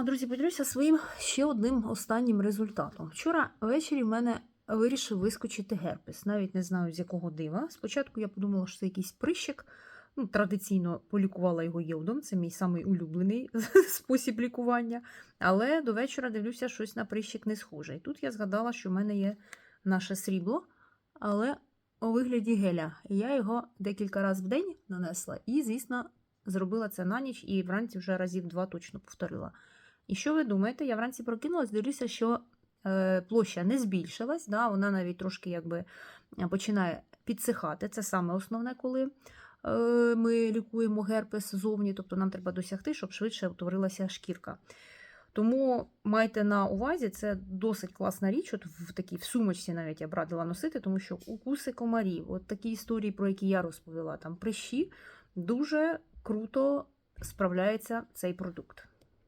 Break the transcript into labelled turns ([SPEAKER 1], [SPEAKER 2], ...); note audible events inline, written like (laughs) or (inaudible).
[SPEAKER 1] А, друзі, поділюся своїм ще одним останнім результатом. Вчора ввечері в мене вирішив вискочити герпес. Навіть не знаю з якого дива. Спочатку я подумала, що це якийсь прищик. Ну, традиційно полікувала його йодом, це мій самий улюблений (laughs) спосіб лікування. Але до вечора дивлюся, щось на прищик не схоже. І тут я згадала, що в мене є наше срібло, але у вигляді геля. Я його декілька разів в день нанесла і, звісно, зробила це на ніч і вранці вже разів два точно повторила. І що ви думаєте? Я вранці прокинулась, дивлюся, що е, площа не збільшилась, да, вона навіть трошки якби починає підсихати. Це саме основне, коли е, ми лікуємо герпес зовні, тобто нам треба досягти, щоб швидше утворилася шкірка. Тому майте на увазі, це досить класна річ. От в такій в сумочці навіть я б радила носити, тому що укуси комарів, от такі історії, про які я розповіла, там прищі, дуже круто справляється цей продукт.